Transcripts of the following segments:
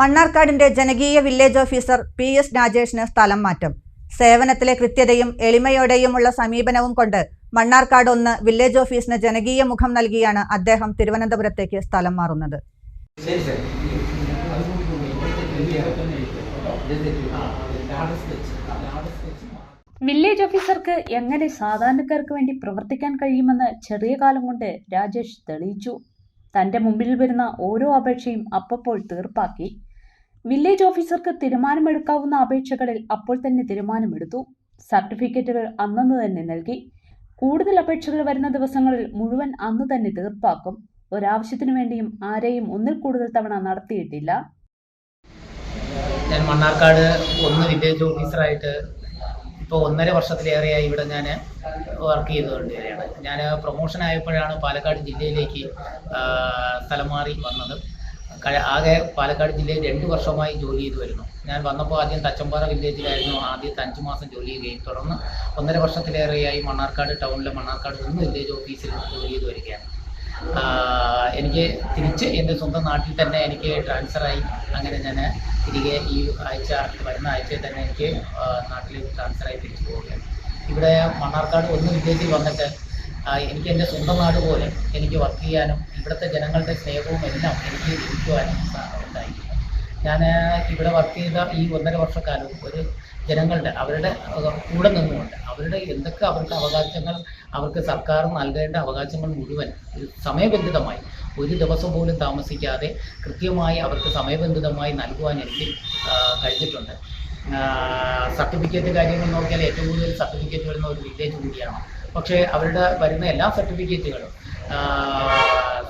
മണ്ണാർക്കാടിന്റെ ജനകീയ village officer P S രാജേഷിന് സ്ഥലം മാറ്റം. സേവനത്തിലെ കൃത്യതയും എളിമയോടെയുമുള്ള സമീപനവും കൊണ്ട് മണ്ണാർക്കാട് ഒന്ന് വില്ലേജ് ഓഫീസിന് ജനകീയ മുഖം നൽകിയാണ് അദ്ദേഹം തിരുവനന്തപുരത്തേക്ക് സ്ഥലം മാറുന്നത്. വില്ലേജ് ഓഫീസർക്ക് എങ്ങനെ സാധാരണക്കാർക്ക് വേണ്ടി പ്രവർത്തിക്കാൻ കഴിയുമെന്ന് ചെറിയ കാലം കൊണ്ട് രാജേഷ് തെളിയിച്ചു. തന്റെ മുമ്പിൽ വരുന്ന ഓരോ അപേക്ഷയും അപ്പപ്പോൾ തീർപ്പാക്കി. വില്ലേജ് ഓഫീസർക്ക് തീരുമാനമെടുക്കാവുന്ന അപേക്ഷകളിൽ അപ്പോൾ തന്നെ തീരുമാനമെടുത്തു. സർട്ടിഫിക്കറ്റുകൾ അന്നു തന്നെ നൽകി. കൂടുതൽ അപേക്ഷകൾ വരുന്ന ദിവസങ്ങളിൽ മുഴുവൻ അന്ന് തന്നെ തീർപ്പാക്കും. ഒരാവശ്യത്തിനു വേണ്ടിയും ആരെയും ഒന്നിൽ കൂടുതൽ തവണ നടത്തിയിട്ടില്ല. ഞാൻ മണ്ണാർക്കാട് ഒന്ന് വില്ലേജ് ഓഫീസറായിട്ട് ഇപ്പോൾ ഒന്നര വർഷത്തിലേറെയായി ഇവിടെ ഞാൻ വർക്ക് ചെയ്തുകൊണ്ടിരിക്കുകയാണ്. ഞാൻ പ്രൊമോഷൻ ആയപ്പോഴാണ് പാലക്കാട് ജില്ലയിലേക്ക് തലമാറി വന്നത്. ആകെ പാലക്കാട് ജില്ലയിൽ രണ്ട് വർഷമായി ജോലി ചെയ്തു വരുന്നു. ഞാൻ വന്നപ്പോൾ ആദ്യം തച്ചമ്പാറ വില്ലേജിലായിരുന്നു. ആദ്യത്തെ അഞ്ച് മാസം ജോലി ചെയ്യുകയും തുടർന്ന് ഒന്നര വർഷത്തിലേറെയായി മണ്ണാർക്കാട് ടൗണിലെ മണ്ണാർക്കാട് ഒന്ന് വില്ലേജ് ഓഫീസിൽ ജോലി ചെയ്തു വരികയാണ്. എനിക്ക് തിരിച്ച് എന്റെ സ്വന്തം നാട്ടിൽ തന്നെ എനിക്ക് ട്രാൻസ്ഫറായി അങ്ങനെ ഞാൻ തിരികെ ഈ ആഴ്ച വരുന്ന ആഴ്ചയിൽ തന്നെ എനിക്ക് നാട്ടിൽ ട്രാൻസ്ഫറായി തിരിച്ചു പോവുകയാണ്. ഇവിടെ മണ്ണാർക്കാട് ഒന്ന് വില്ലേജിൽ വന്നിട്ട് എനിക്ക് എന്റെ സ്വന്തം നാട് പോലെ എനിക്ക് വർക്ക് ചെയ്യാനും ഇവിടുത്തെ ജനങ്ങളുടെ സ്നേഹവും എല്ലാം എനിക്ക് ലഭിക്കുവാനും ഉണ്ടായി. ഞാൻ ഇവിടെ വർക്ക് ചെയ്ത ഈ ഒന്നര വർഷക്കാലം ഒരു ജനങ്ങളുടെ അവരുടെ കൂടെ നിന്നുകൊണ്ട് അവരുടെ എന്തൊക്കെ അവർക്ക് അവകാശങ്ങൾ അവർക്ക് സർക്കാർ നൽകേണ്ട അവകാശങ്ങൾ മുഴുവൻ സമയബന്ധിതമായി ഒരു ദിവസം പോലും താമസിക്കാതെ കൃത്യമായി അവർക്ക് സമയബന്ധിതമായി നൽകുവാൻ എനിക്ക് കഴിഞ്ഞിട്ടുണ്ട്. സർട്ടിഫിക്കറ്റ് കാര്യങ്ങൾ നോക്കിയാൽ ഏറ്റവും കൂടുതൽ സർട്ടിഫിക്കറ്റ് വരുന്ന ഒരു വില്ലേജ് കൂടിയാണ്. പക്ഷേ അവരുടെ വരുന്ന എല്ലാ സർട്ടിഫിക്കറ്റുകളും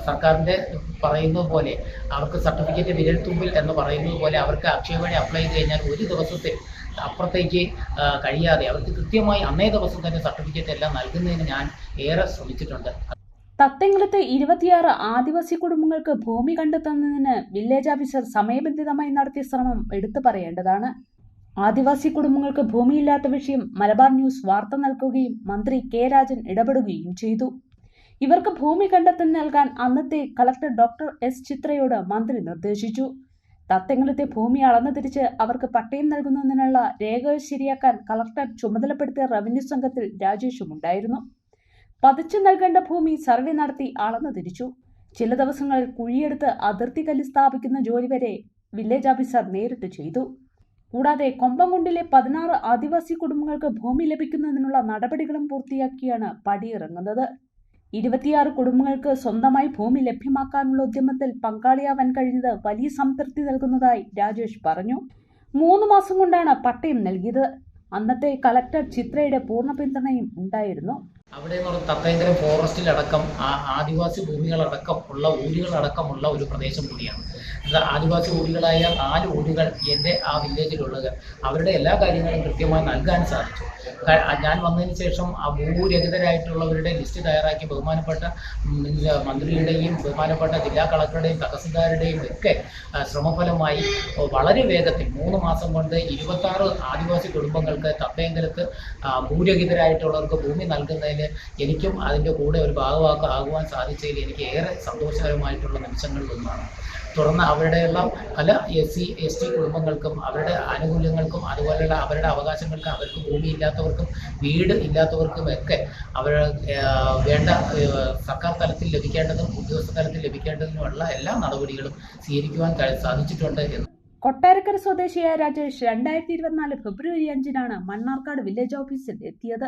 സർക്കാരിന്റെ പറയുന്നത് പോലെ അവർക്ക് സർട്ടിഫിക്കറ്റ് വിരൽത്തുമ്പിൽ എന്ന് പറയുന്നത് പോലെ അവർക്ക് അക്ഷയവഴി അപ്ലൈ ചെയ്ത് കഴിഞ്ഞാൽ ഒരു ദിവസത്തിൽ അപ്പുറത്തേക്ക് കഴിയാതെ അവർക്ക് കൃത്യമായി അന്നേ ദിവസം തന്നെ സർട്ടിഫിക്കറ്റ് എല്ലാം നൽകുന്നതിന് ഞാൻ ഏറെ ശ്രമിച്ചിട്ടുണ്ട്. തത്തങ്കുളത്ത് ഇരുപത്തിയാറ് ആദിവാസി കുടുംബങ്ങൾക്ക് ഭൂമി കണ്ടെത്തുന്നതിന് വില്ലേജ് ഓഫീസർ സമയബന്ധിതമായി നടത്തിയ ശ്രമം എടുത്തു പറയേണ്ടതാണ്. ആദിവാസി കുടുംബങ്ങൾക്ക് ഭൂമിയില്ലാത്ത വിഷയം മലബാർ ന്യൂസ് വാർത്ത നൽകുകയും മന്ത്രി കെ രാജൻ ഇടപെടുകയും ചെയ്തു. ഇവർക്ക് ഭൂമി കണ്ടെത്തി നൽകാൻ അന്നത്തെ കളക്ടർ ഡോക്ടർ എസ് ചിത്രയോട് മന്ത്രി നിർദ്ദേശിച്ചു. തത്തങ്ങളത്തെ ഭൂമി അളന്നു തിരിച്ച് അവർക്ക് പട്ടയം നൽകുന്നതിനുള്ള രേഖകൾ ശരിയാക്കാൻ കളക്ടർ ചുമതലപ്പെടുത്തിയ റവന്യൂ സംഘത്തിൽ രാജേഷും ഉണ്ടായിരുന്നു. പതിച്ചു നൽകേണ്ട ഭൂമി സർവേ നടത്തി അളന്നു തിരിച്ചു. ചില ദിവസങ്ങളിൽ കുഴിയെടുത്ത് അതിർത്തി കല്ല് സ്ഥാപിക്കുന്ന ജോലി വരെ വില്ലേജ് ഓഫീസർ നേരിട്ട് ചെയ്തു. കൂടാതെ കൊമ്പംകുണ്ടിലെ പതിനാറ് ആദിവാസി കുടുംബങ്ങൾക്ക് ഭൂമി ലഭിക്കുന്നതിനുള്ള നടപടികളും പൂർത്തിയാക്കിയാണ് പടിയിറങ്ങുന്നത്. ഇരുപത്തിയാറ് കുടുംബങ്ങൾക്ക് സ്വന്തമായി ഭൂമി ലഭ്യമാക്കാനുള്ള ഉദ്യമത്തിൽ പങ്കാളിയാവാൻ കഴിഞ്ഞത് വലിയ സംതൃപ്തി നൽകുന്നതായി രാജേഷ് പറഞ്ഞു. മൂന്ന് മാസം കൊണ്ടാണ് പട്ടയം നൽകിയത്. അന്നത്തെ കളക്ടർ ചിത്രയുടെ പൂർണ പിന്തുണയും ഉണ്ടായിരുന്നു. അവിടെ തത്തയങ്കരം ഫോറസ്റ്റിലടക്കം ആദിവാസി ഭൂമികളടക്കം ഉള്ള ഊരുകളടക്കമുള്ള ഒരു പ്രദേശം കൂടിയാണ്. ആദിവാസി ഊരുകളായ നാല് ഊരുകൾ എന്റെ ആ വില്ലേജിലുള്ളത് അവരുടെ എല്ലാ കാര്യങ്ങളും കൃത്യമായി നൽകാൻ സാധിച്ചു. ഞാൻ വന്നതിന് ശേഷം ഭൂരഹിതരായിട്ടുള്ളവരുടെ ലിസ്റ്റ് തയ്യാറാക്കി ബഹുമാനപ്പെട്ട മന്ത്രിയുടെയും ബഹുമാനപ്പെട്ട ജില്ലാ കളക്ടറുടെയും തഹസിൽദാരുടെയും ഒക്കെ ശ്രമഫലമായി വളരെ വേഗത്തിൽ മൂന്ന് മാസം കൊണ്ട് ഇരുപത്താറ് ആദിവാസി കുടുംബങ്ങൾക്ക് തപ്പേങ്കലത്ത് ഭൂരഹിതരായിട്ടുള്ളവർക്ക് ഭൂമി നൽകുന്നതിന് എനിക്കും അതിന്റെ കൂടെ ഒരു ഭാഗവാക്കാകുവാൻ സാധിച്ചതിൽ എനിക്ക് ഏറെ സന്തോഷകരമായിട്ടുള്ള നിമിഷങ്ങളിലൊന്നാണ്. തുടർന്ന് അവരുടെയുള്ള പല എസ് സി എസ് ടി കുടുംബങ്ങൾക്കും അവരുടെ ആനുകൂല്യങ്ങൾക്കും അതുപോലെയുള്ള അവരുടെ അവകാശങ്ങൾക്കും അവർക്ക് ഭൂമി ഇല്ലാത്തവർക്കും വീട് ഇല്ലാത്തവർക്കും ഒക്കെ അവർ വേണ്ട സർക്കാർ തലത്തിൽ ലഭിക്കേണ്ടതും ഉദ്യോഗസ്ഥ തലത്തിൽ ലഭിക്കേണ്ടതിനുമുള്ള എല്ലാ നടപടികളും സ്വീകരിക്കുവാൻ സാധിച്ചിട്ടുണ്ട് എന്ന്. കൊട്ടാരക്കര സ്വദേശിയായ രാജേഷ് രണ്ടായിരത്തി ഇരുപത്തിനാല് ഫെബ്രുവരി അഞ്ചിനാണ് മണ്ണാർക്കാട് വില്ലേജ് ഓഫീസിൽ എത്തിയത്.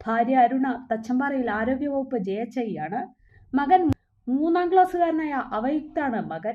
ഭാര്യ അരുണ തച്ചമ്പാറയിൽ ആരോഗ്യവകുപ്പ് ജയച്ചയ്യാണ് മകൻ മൂന്നാം ക്ലാസ്സുകാരനായ അവയുക്താണ് മകൻ.